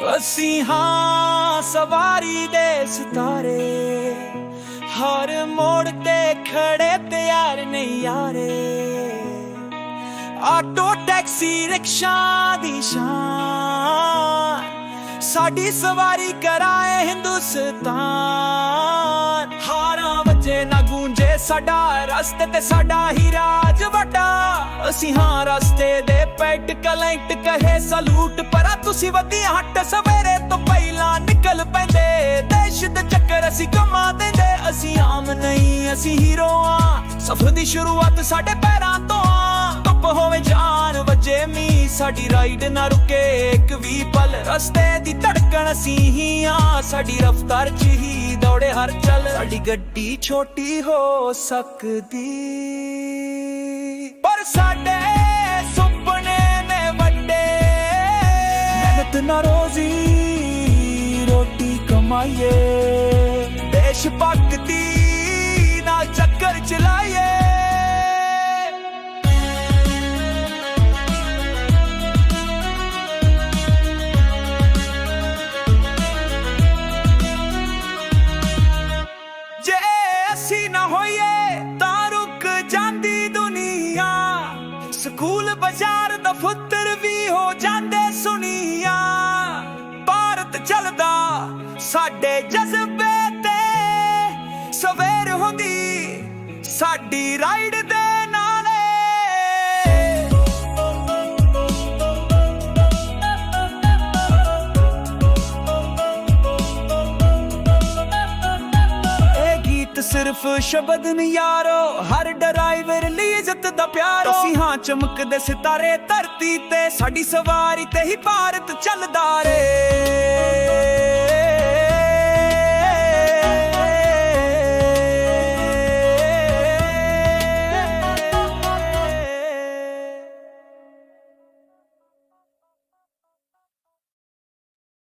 ਅਸੀਂ ਹਾਂ ਸਵਾਰੀ ਦੇ ਸਿਤਾਰੇ, ਹਰ ਮੋੜ ਤੇ ਖੜੇ ਪਿਆਰ ਨਹੀਂ ਯਾਰੇ। ਆਟੋ, ਟੈਕਸੀ, ਰਿਕਸ਼ਾ ਦੀ ਸ਼ਾਨ, ਸਾਡੀ ਸਵਾਰੀ ਕਰਾਏ ਹਿੰਦੁਸਤਾਨ। ਸਾਡਾ ਰਸਤੇ ਤੇ ਸਾਡਾ ਹੀ ਰਾਜ ਵੱਡਾ। ਅਸੀਂ ਹਾਂ ਰਸਤੇ ਦੇ ਪੈਟ ਕਲੈਂਟ ਕਹੇ ਸਲੂਟ, ਪਰ ਤੁਸੀਂ ਵਧੀਆ ਹੱਟ ਸਵੇਰੇ ਤੋਂ ਪਹਿਲਾਂ ਨਿਕਲ ਪੈਂਦੇ। ਦੇਸ਼ ਦੇ ਚੱਕਰ ਅਸੀਂ ਕਮਾ ਦਿੰਦੇ, ਅਸੀਂ ਆਮ ਨਹੀਂ, ਅਸੀਂ ਹੀਰੋ ਆ ਸਫ਼ਰ ਦੀ ਸ਼ੁਰੂਆਤ ਸਾਡੇ ਪੈਰਾਂ ਤੋਂ ਆ। ਧੁੱਪ ਹੋਵੇ ਸਾਡੀ ਰਾਈਡ ਨਾ ਰੁਕੇ, ਇੱਕ ਵੀ ਪਲ ਰਸਤੇ ਦੀ ਧੜਕਣ ਸੀ ਹੀ ਆ ਸਾਡੀ ਰਫ਼ਤਾਰ ਚ ਹੀ ਦੌੜੇ ਹਰ ਚੱਲ, ਸਾਡੀ ਗੱਡੀ ਛੋਟੀ ਹੋ ਸਕਦੀ। ਪਰ ਸਾਡੇ ਸੁਪਨੇ ਨੇ ਵੱਡੇ, ਮਿਹਨਤ ਨਾ ਰੋਜ਼ੀ ਰੋਟੀ ਕਮਾਈਏ। ਦੇਸ਼ ਭਗਤੀ ਨਾ ਚੱਕਰ ਚਲਾ ਹੋਈਏ ਤਾਂ ਰੁਕ ਜਾਂਦੀ ਦੁਨੀਆ। ਸਕੂਲ, ਬਾਜ਼ਾਰ ਦਫ਼ਤਰ ਵੀ ਹੋ ਜਾਂਦੇ ਸੁਨੀਆ। ਭਾਰਤ ਚੱਲਦਾ ਸਾਡੇ ਜਜ਼ਬੇ ਤੇ। ਸਵੇਰ ਹੁੰਦੀ ਸਾਡੀ ਰਾਈਡ ਤੇ। ਸਿਰਫ ਸ਼ਬਦ ਨਹੀਂ ਯਾਰੋ, ਹਰ ਡਰਾਈਵਰ ਲਈ ਇੱਜ਼ਤ ਦਾ ਪਿਆਰ। ਅਸੀਂ ਹਾਂ ਚਮਕਦੇ ਸਿਤਾਰੇ, ਧਰਤੀ ਤੇ ਸਾਡੀ ਸਵਾਰੀ ਤੇ ਹੀ ਭਾਰਤ ਚੱਲਦਾ ਰੇ